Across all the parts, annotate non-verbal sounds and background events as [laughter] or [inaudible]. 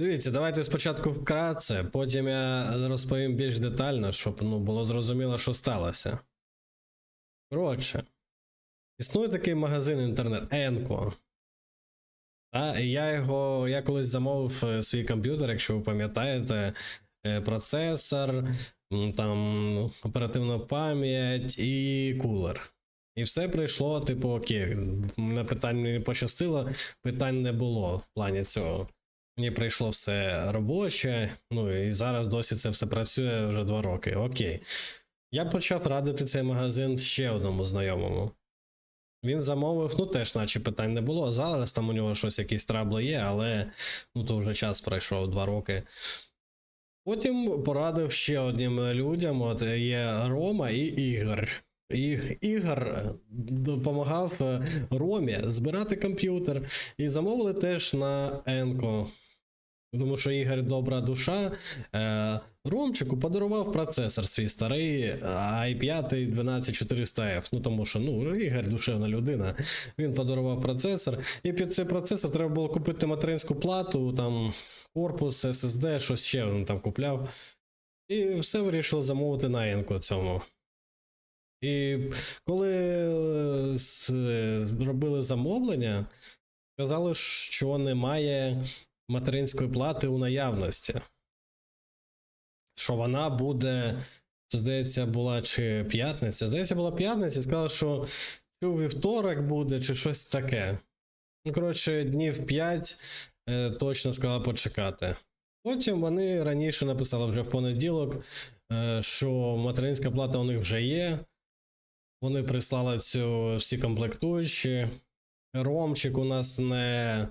Дивіться, давайте спочатку вкратце, потім я розповім більш детально, щоб ну, було зрозуміло, що сталося. Коротше, існує такий магазин інтернет Енко. Та, я його я колись замовив е, свій комп'ютер, якщо ви пам'ятаєте, е, процесор, там оперативна пам'ять і кулер. І все прийшло, типу, окей. Мене питань не пощастило, питань не було в плані цього. Мені прийшло все робоче, ну і зараз досі це все працює вже два роки. Окей. Я почав радити цей магазин ще одному знайомому. Він замовив, ну теж, наче питань не було. Зараз там у нього щось якісь трабли є, але ну то вже час пройшов два роки. Потім порадив ще одним людям: от є Рома і Ігор. І Ігор е, допомагав е, Ромі збирати комп'ютер і замовили теж на Енко. Тому що Ігор добра душа. Е, Ромчику подарував процесор свій старий е, i5 12400F. Ну тому що ну, Ігор душевна людина. Він подарував процесор. І під цей процесор треба було купити материнську плату, там корпус, SSD, щось ще він там купляв. І все вирішили замовити на Енко цьому. І коли е, зробили замовлення, сказали, що немає материнської плати у наявності. Що вона буде, це здається, була чи п'ятниця. Здається, була п'ятниця, сказали, що чи у вівторок буде, чи щось таке. Ну, коротше, днів 5 е, точно сказала почекати. Потім вони раніше написали вже в понеділок, е, що материнська плата у них вже є. Вони прислали цю всі комплектуючі. Ромчик у нас не,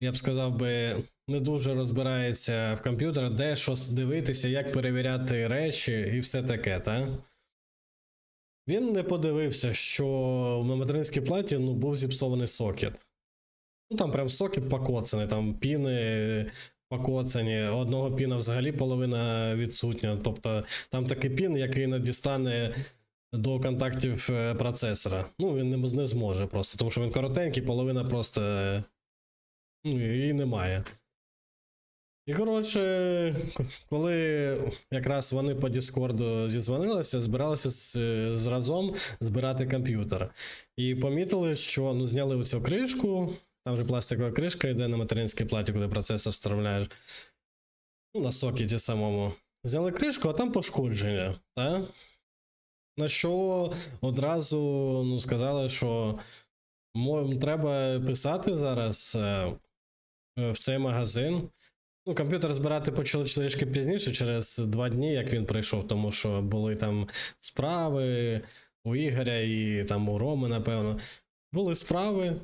я б сказав би, не дуже розбирається в комп'ютерах, де щось дивитися, як перевіряти речі і все таке, так? Він не подивився, що на материнській платі ну, був зіпсований сокет. Ну там прям сокет покоцаний, там піни покоцані, одного піна взагалі половина відсутня. Тобто там такий пін, який не дістане до контактів е, процесора. Ну, він не, зможе просто, тому що він коротенький, половина просто. Ну, її немає. І коротше, коли якраз вони по Діскорду зізвонилися, збиралися з, е, зразом збирати комп'ютер. І помітили, що ну, зняли оцю кришку, там вже пластикова кришка йде на материнській платі, куди процесор вставляєш. Ну, на сокеті самому. Зняли кришку, а там пошкодження. Так? На що одразу ну, сказали, що треба писати зараз е, в цей магазин. Ну, комп'ютер збирати почали трішки пізніше, через два дні, як він прийшов, тому що були там справи у Ігоря і там у Роми, напевно. Були справи,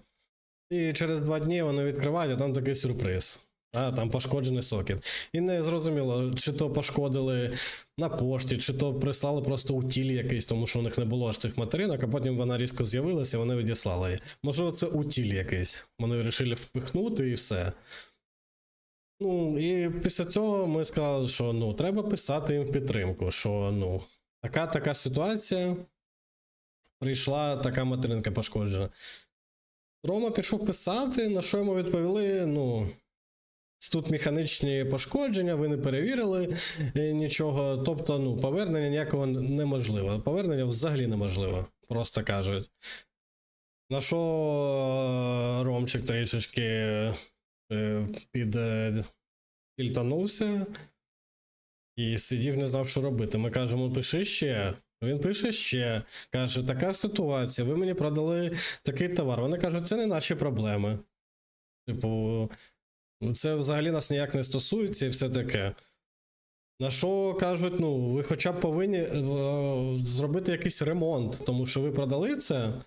і через два дні вони відкривають, а там такий сюрприз. А, там пошкоджений сокет. І не зрозуміло, чи то пошкодили на пошті, чи то прислали просто утіль якийсь, тому що у них не було ж цих материнок, а потім вона різко з'явилася, і вони відіслали її. Можливо, це утіль якийсь. Вони вирішили впихнути і все. Ну, і після цього ми сказали, що ну, треба писати їм в підтримку, що ну, така така ситуація. Прийшла така материнка пошкоджена. Рома пішов писати, на що йому відповіли: ну, тут механічні пошкодження, ви не перевірили е, нічого. Тобто, ну, повернення ніякого неможливо. Повернення взагалі неможливо, просто кажуть. На що е, Ромчик трішечки е, під фільтанувся і сидів, не знав, що робити. Ми кажемо, пиши ще. Він пише ще. Каже, така ситуація, ви мені продали такий товар. Вони кажуть, це не наші проблеми. Типу, це взагалі нас ніяк не стосується і все таке. На що кажуть, ну, ви хоча б повинні е, зробити якийсь ремонт, тому що ви продали це.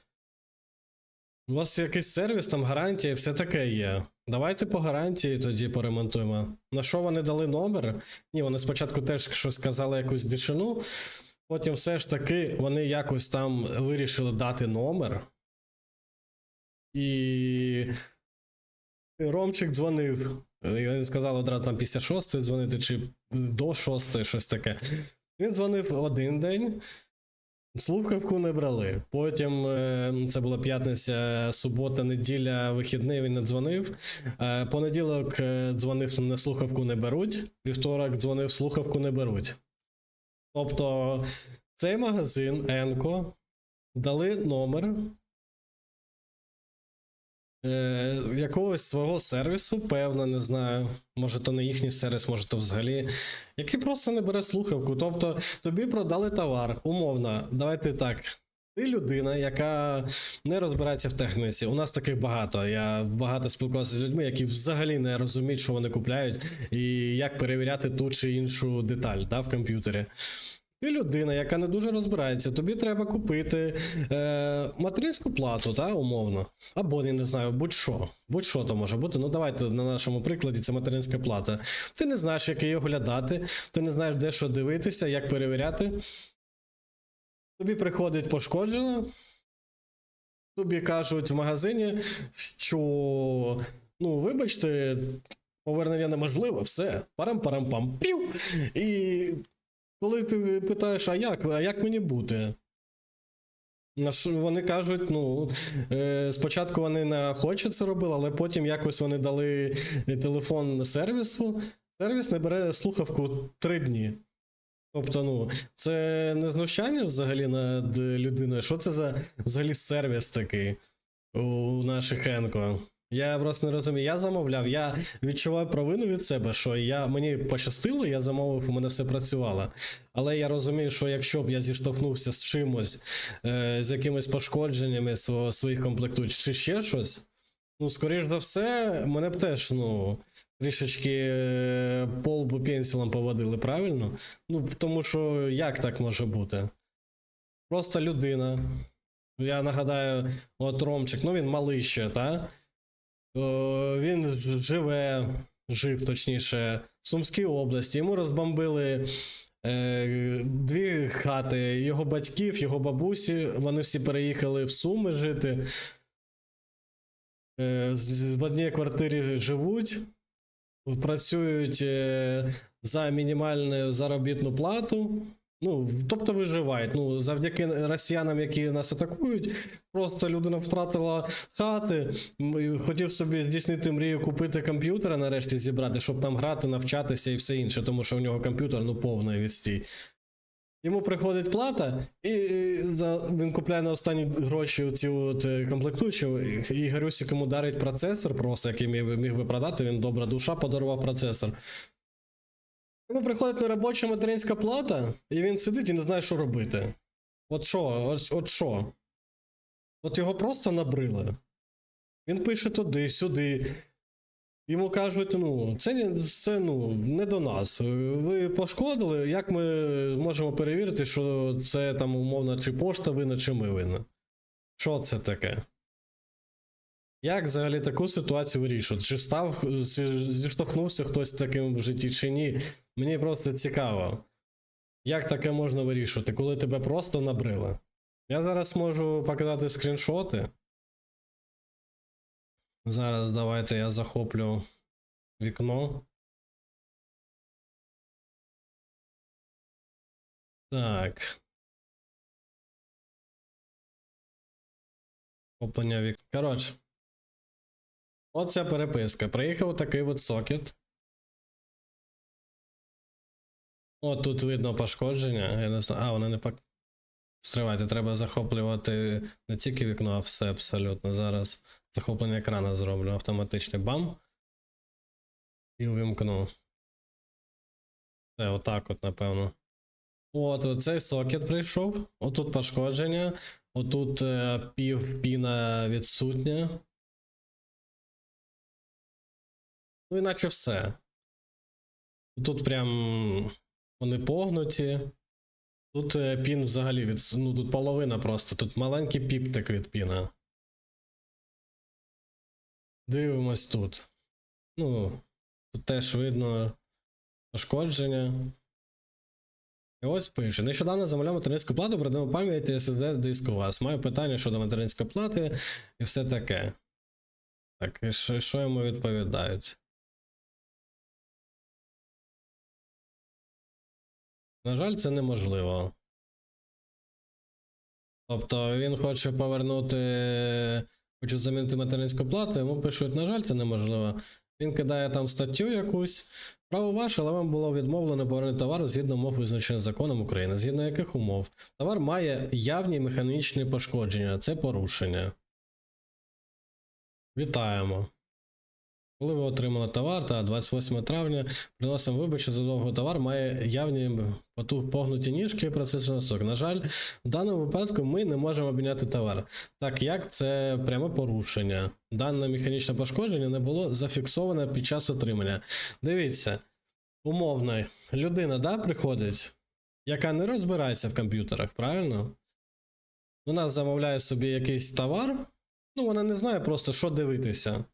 У вас якийсь сервіс, там гарантія, все таке є. Давайте по гарантії тоді поремонтуємо. На що вони дали номер? Ні, вони спочатку теж щось сказали якусь дичину. Потім все ж таки вони якось там вирішили дати номер. І Ромчик дзвонив. І Він сказав одразу там після шостої дзвонити, чи до шостої, щось таке. Він дзвонив один день. Слухавку не брали. Потім е, це була п'ятниця, субота, неділя, вихідний він не дзвонив. Е, понеділок е, дзвонив на слухавку не беруть. Вівторок дзвонив слухавку не беруть. Тобто цей магазин Енко дали номер е, якогось свого сервісу, певно, не знаю. Може, то не їхній сервіс, може, то взагалі. Який просто не бере слухавку. Тобто тобі продали товар, умовно, давайте так. Ти людина, яка не розбирається в техніці. У нас таких багато. Я багато спілкувався з людьми, які взагалі не розуміють, що вони купляють, і як перевіряти ту чи іншу деталь да, в комп'ютері. Ти людина, яка не дуже розбирається, тобі треба купити е, материнську плату, та, умовно. Або я не знаю, будь-що. Будь-що то може бути. Ну давайте на нашому прикладі це материнська плата. Ти не знаєш, як її оглядати, ти не знаєш, де що дивитися, як перевіряти. Тобі приходить пошкоджена. Тобі кажуть в магазині, що ну, вибачте, повернення неможливо, все. Парам-парам-пам, пів. І коли ти питаєш, а як, а як мені бути? На що вони кажуть, ну е, спочатку вони не хоче це робили, але потім якось вони дали телефон сервісу. Сервіс не бере слухавку три дні. Тобто, ну, це не знущання взагалі над людиною. Що це за взагалі сервіс такий у наших Енко? Я просто не розумію. Я замовляв, я відчуваю провину від себе, що я мені пощастило, я замовив, у мене все працювало. Але я розумію, що якщо б я зіштовхнувся з чимось, е, з якимись пошкодженнями свого, своїх комплектуючих чи ще щось, ну, скоріш за все, мене б теж, ну, трішечки е, полбу пенсілом поводили, правильно? Ну, тому що як так може бути? Просто людина. Я нагадаю, от Ромчик, ну він малий ще, та? Він живе, жив точніше, в Сумській області. Йому розбомбили е, дві хати його батьків, його бабусі. Вони всі переїхали в Суми жити. Е, в одній квартирі живуть, працюють е, за мінімальну заробітну плату. Ну, тобто виживають. Ну, завдяки росіянам, які нас атакують, просто людина втратила хати, хотів собі здійснити мрію купити комп'ютера, нарешті зібрати, щоб там грати, навчатися і все інше, тому що у нього комп'ютер ну повний відстій. Йому приходить плата, і за, він купляє на останні гроші ці е, комплектуючі, і- Гарюсик йому дарить процесор, просто який міг би продати, він добра душа, подарував процесор. Йому приходить неробоча материнська плата, і він сидить і не знає, що робити. От що, от, от що? От його просто набрили. Він пише туди, сюди. Йому кажуть, ну, це, це ну, не до нас. Ви пошкодили, як ми можемо перевірити, що це там умовно чи пошта винна, чи ми винні? Що це таке? Як взагалі таку ситуацію вирішують? Чи став, зіштовхнувся хтось таким в житті, чи ні? Мені просто цікаво. Як таке можна вирішувати, коли тебе просто набрили? Я зараз можу показати скріншоти. Зараз давайте я захоплю вікно. Так. Охоплення вікна. Коротше. Оця переписка. Приїхав такий от сокет. О, тут видно пошкодження. Я не знаю. А, вони не пак. Стривайте, треба захоплювати не тільки вікно, а все абсолютно. Зараз захоплення екрана зроблю автоматичний бам. І вимкну. Це отак от, напевно. От, оцей сокет прийшов. Отут пошкодження. Отут е, пів піна відсутня. Ну, іначе все. Тут прям вони погнуті. Тут е, пін взагалі від. Ну, тут половина просто. Тут маленький піптик від піна. Дивимось тут. Ну, тут теж видно пошкодження. І ось пише. Нещодавно замовляв материнську плату, передамо пам'ять SSD диск у вас. Маю питання щодо материнської плати і все таке. Так, і що йому відповідають? На жаль, це неможливо. Тобто він хоче повернути, хоче замінити материнську плату, йому пишуть, на жаль, це неможливо. Він кидає там статтю якусь. Право ваше, але вам було відмовлено повернути товар згідно умов визначених законом України. Згідно яких умов? Товар має явні механічні пошкодження. Це порушення. Вітаємо. Коли ви отримали товар та 28 травня приносимо вибачте за довго товар має явні погнуті ніжки і процесний носок. На жаль, в даному випадку ми не можемо обміняти товар, так як це пряме порушення. Дане механічне пошкодження не було зафіксоване під час отримання. Дивіться, умовно, людина да, приходить, яка не розбирається в комп'ютерах, правильно? Вона замовляє собі якийсь товар, ну вона не знає просто, що дивитися.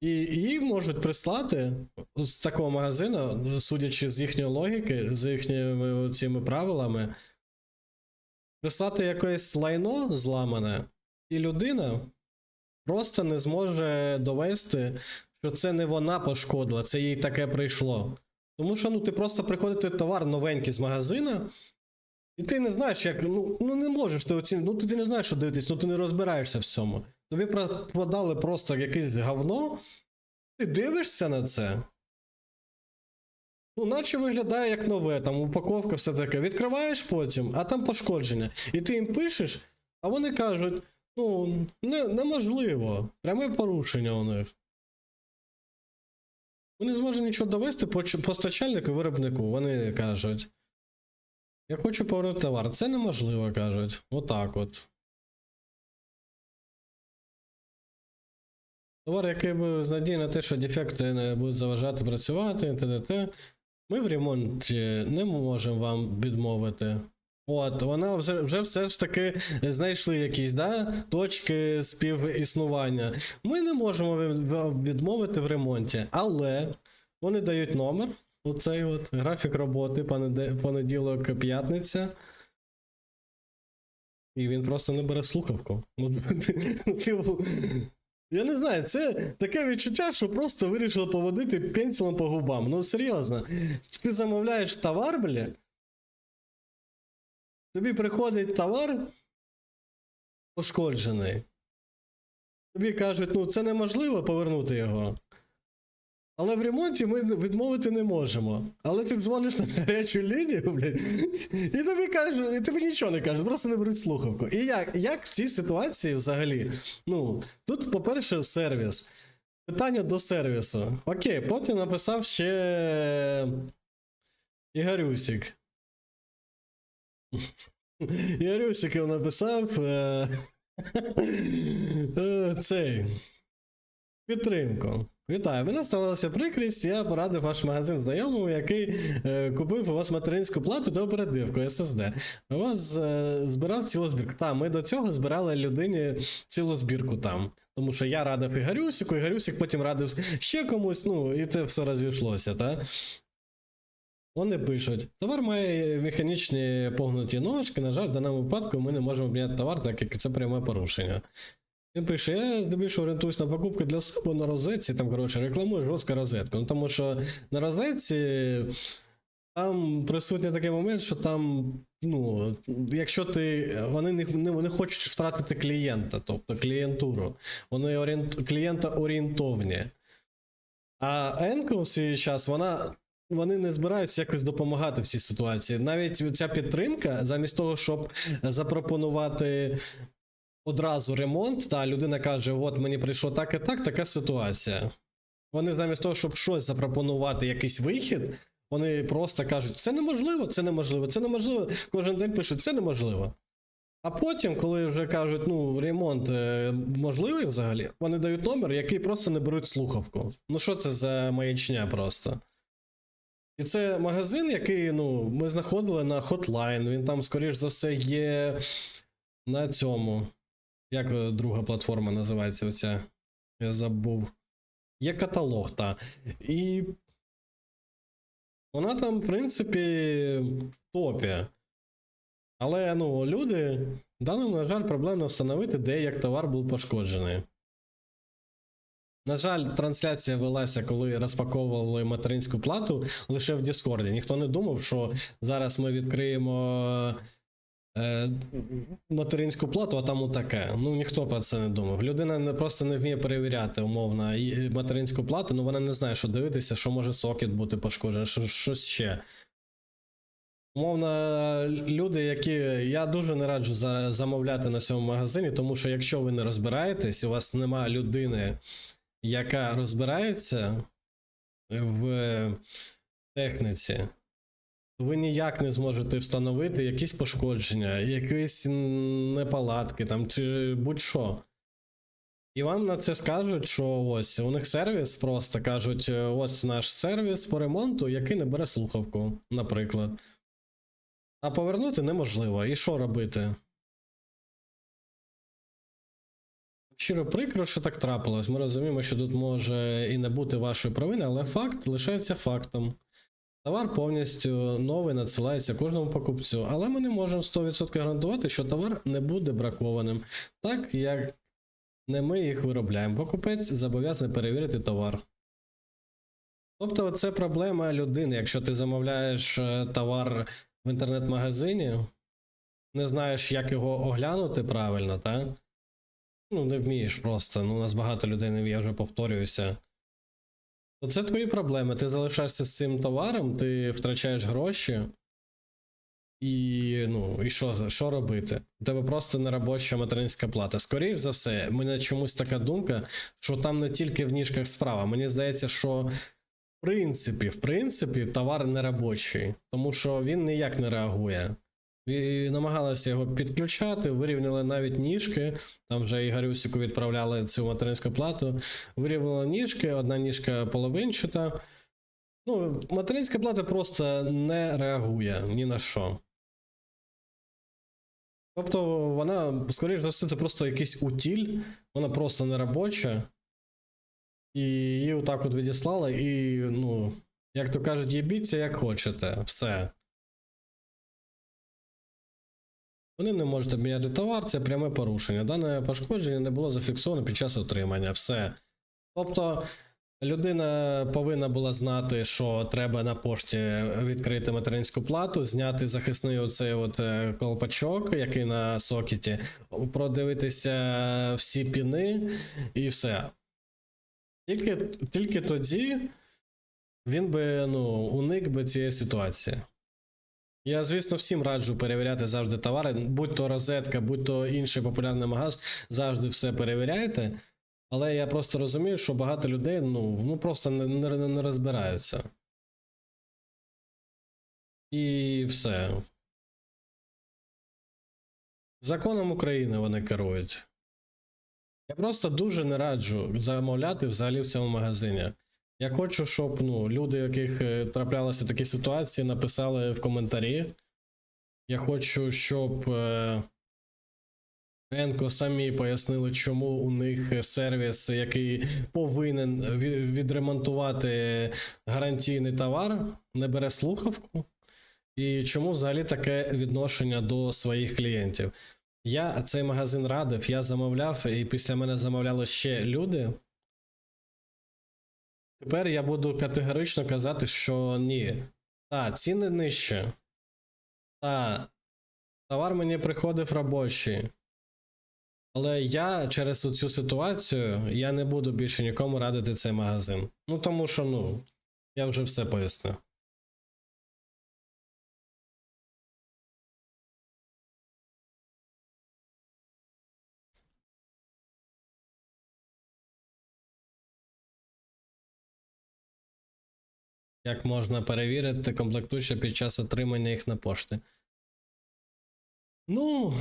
І їй можуть прислати з такого магазину, судячи з їхньої логіки, з їхніми цими правилами, прислати якесь лайно зламане, і людина просто не зможе довести, що це не вона пошкодила, це їй таке прийшло. Тому що ну, ти просто приходити товар новенький з магазина, і ти не знаєш, як. Ну, ну не можеш ти оцінити. Ну ти не знаєш, що дивитись, ну ти не розбираєшся в цьому. Тобі продали просто якесь говно, ти дивишся на це. Ну, наче виглядає як нове, там упаковка, все таке. Відкриваєш потім, а там пошкодження. І ти їм пишеш, а вони кажуть: ну, не, неможливо. Пряме порушення у них. Ми не нічого довести постачальнику виробнику. Вони кажуть. Я хочу повернути товар. Це неможливо, кажуть. Отак от. Товар, який був з надією на те, що дефекти не будуть заважати працювати, т.д. Ми в ремонті не можемо вам відмовити. От, вона вже, вже все ж таки знайшли якісь да, точки співіснування. Ми не можемо відмовити в ремонті, але вони дають номер. Оцей от графік роботи, понеділок, п'ятниця. І він просто не бере слухавку. [laughs] Я не знаю, це таке відчуття, що просто вирішили поводити пенсілом по губам. Ну серйозно. Ти замовляєш товар, бля. Тобі приходить товар пошкоджений. Тобі кажуть, ну це неможливо повернути його. Але в ремонті ми відмовити не можемо. Але ти дзвониш на гарячу лінію, блядь, і тобі кажуть, і тобі нічого не кажуть, просто не беруть слухавку. І як, як в цій ситуації взагалі? Ну, тут, по-перше, сервіс. Питання до сервісу. Окей, потім написав ще Ігорюсік. Ігорюсиків написав. Е... е, цей. Підтримку. Вітаю, мене сталася прикрість. Я порадив ваш магазин знайомому, який е, купив у вас материнську плату та оперативку SSD. У вас е, збирав цілу збірку. Та, ми до цього збирали людині цілу збірку там. Тому що я радив Ігорюсику, Ігорюсик потім радив ще комусь, ну, і це все розвійшлося, так? Вони пишуть: товар має механічні погнуті ножки. На жаль, в даному випадку ми не можемо обміняти товар, так як це пряме порушення. Він пише: я здебільшого орієнтуюсь на покупки для себе на розетці, там, коротше, рекламую жорстко розетку. Ну, тому що на розетці там присутній такий момент, що там, ну, якщо ти. Вони не, не, не хочуть втратити клієнта, тобто клієнтуру. Вони орієнт, клієнта орієнтовні. А Енко в свій час, вона. Вони не збираються якось допомагати в цій ситуації. Навіть ця підтримка, замість того, щоб запропонувати одразу ремонт, та людина каже: от мені прийшло так і так, така ситуація. Вони замість того, щоб щось запропонувати, якийсь вихід, вони просто кажуть, це неможливо, це неможливо, це неможливо. Кожен день пишуть, це неможливо. А потім, коли вже кажуть, ну, ремонт е, можливий взагалі, вони дають номер, який просто не беруть слухавку. Ну, що це за маячня просто? І це магазин, який ну, ми знаходили на Hotline. Він там, скоріш за все, є на цьому. Як е, друга платформа називається оця? Я забув. Є каталог, та. І. Вона там, в принципі, в топі. Але ну, люди, в даному, на жаль, проблемно встановити, де як товар був пошкоджений. На жаль, трансляція велася, коли розпаковували материнську плату лише в Діскорді. Ніхто не думав, що зараз ми відкриємо материнську плату, а там отаке. Ну ніхто про це не думав. Людина не просто не вміє перевіряти умовно материнську плату, ну вона не знає, що дивитися, що може сокет бути пошкоджений, що щось ще. Умовно, люди, які я дуже не раджу за- замовляти на цьому магазині, тому що якщо ви не розбираєтесь, у вас немає людини, яка розбирається в техніці, то ви ніяк не зможете встановити якісь пошкодження, якісь неполадки там чи будь-що. І вам на це скажуть, що ось у них сервіс просто кажуть: е, ось наш сервіс по ремонту, який не бере слухавку, наприклад. А повернути неможливо. І що робити? Щиро прикро, що так трапилось. Ми розуміємо, що тут може і не бути вашої провини, але факт лишається фактом. Товар повністю новий надсилається кожному покупцю, але ми не можемо 100% гарантувати, що товар не буде бракованим, так як не ми їх виробляємо. Покупець зобов'язаний перевірити товар. Тобто, це проблема людини. Якщо ти замовляєш е, товар в інтернет-магазині, не знаєш, як його оглянути правильно, так? Ну, не вмієш просто. Ну, у нас багато людей я вже повторююся. То це твої проблеми. Ти залишаєшся з цим товаром, ти втрачаєш гроші. І ну, і що, що робити? У тебе просто неробоча материнська плата. Скоріше за все, мене чомусь така думка, що там не тільки в ніжках справа. Мені здається, що в принципі, в принципі, товар неробочий, тому що він ніяк не реагує. І намагалися його підключати, вирівняли навіть ніжки. Там вже Ігорюсику відправляли цю материнську плату. Вирівняли ніжки, одна ніжка половинчата. Ну, материнська плата просто не реагує ні на що. Тобто вона, скоріш за все, це просто якийсь утіль, вона просто не робоча. І її отак от відіслали, і, ну, як то кажуть, їбіться як хочете. Все. Вони не можуть обміняти товар, це пряме порушення. Дане пошкодження не було зафіксовано під час отримання. Все. Тобто, людина повинна була знати, що треба на пошті відкрити материнську плату, зняти захисний оцей от е, колпачок, який на сокеті, продивитися всі піни і все. Тільки, тільки тоді він би ну, уник би цієї ситуації. Я, звісно, всім раджу перевіряти завжди товари, будь то розетка, будь то інший популярний магаз, завжди все перевіряйте. Але я просто розумію, що багато людей ну, ну просто не, не, не розбираються. І все. Законом України вони керують. Я просто дуже не раджу замовляти взагалі в цьому магазині. Я хочу, щоб ну, люди, яких е, траплялися такі ситуації, написали в коментарі. Я хочу, щоб е, Енко самі пояснили, чому у них сервіс, який повинен відремонтувати гарантійний товар, не бере слухавку, і чому взагалі таке відношення до своїх клієнтів. Я цей магазин радив, я замовляв, і після мене замовляли ще люди. Тепер я буду категорично казати, що ні. Та, ціни нижче. Та, товар мені приходив робочий. Але я через цю ситуацію я не буду більше нікому радити цей магазин. Ну тому що, ну, я вже все пояснив. Як можна перевірити комплектуючі під час отримання їх на пошти? Ну,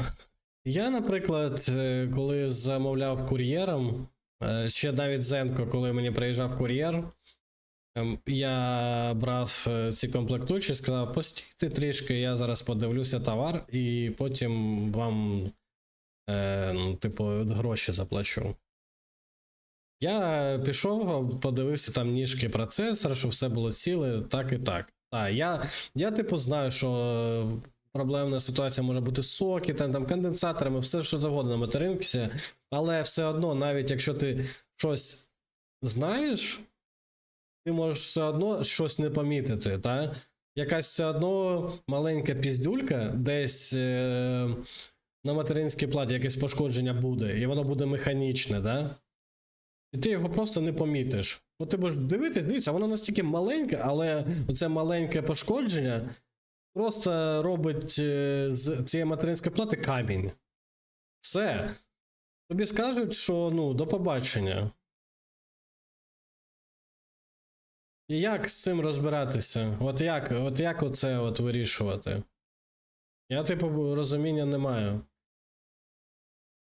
я, наприклад, е, коли замовляв кур'єром, е, ще навіть Зенко, коли мені приїжджав кур'єр, ем, я брав е, ці комплектуючі, сказав, постійте трішки, я зараз подивлюся товар, і потім вам, е, ну, типу, гроші заплачу. Я пішов, подивився там ніжки процесора, щоб все було ціле, так і так. Так, я, я типу знаю, що е, проблемна ситуація може бути з сокетом, там, конденсаторами, все що завгодно на материнці, але все одно, навіть якщо ти щось знаєш, ти можеш все одно щось не помітити, так? якась все одно маленька піздюлька десь е, на материнській платі якесь пошкодження буде, і воно буде механічне, да? І ти його просто не помітиш. От ти будеш дивитись, дивіться, воно настільки маленьке, але оце маленьке пошкодження просто робить е, з цієї материнської плати камінь. Все. Тобі скажуть, що ну, до побачення. І як з цим розбиратися? От як, от як оце от вирішувати? Я, типу, розуміння не маю.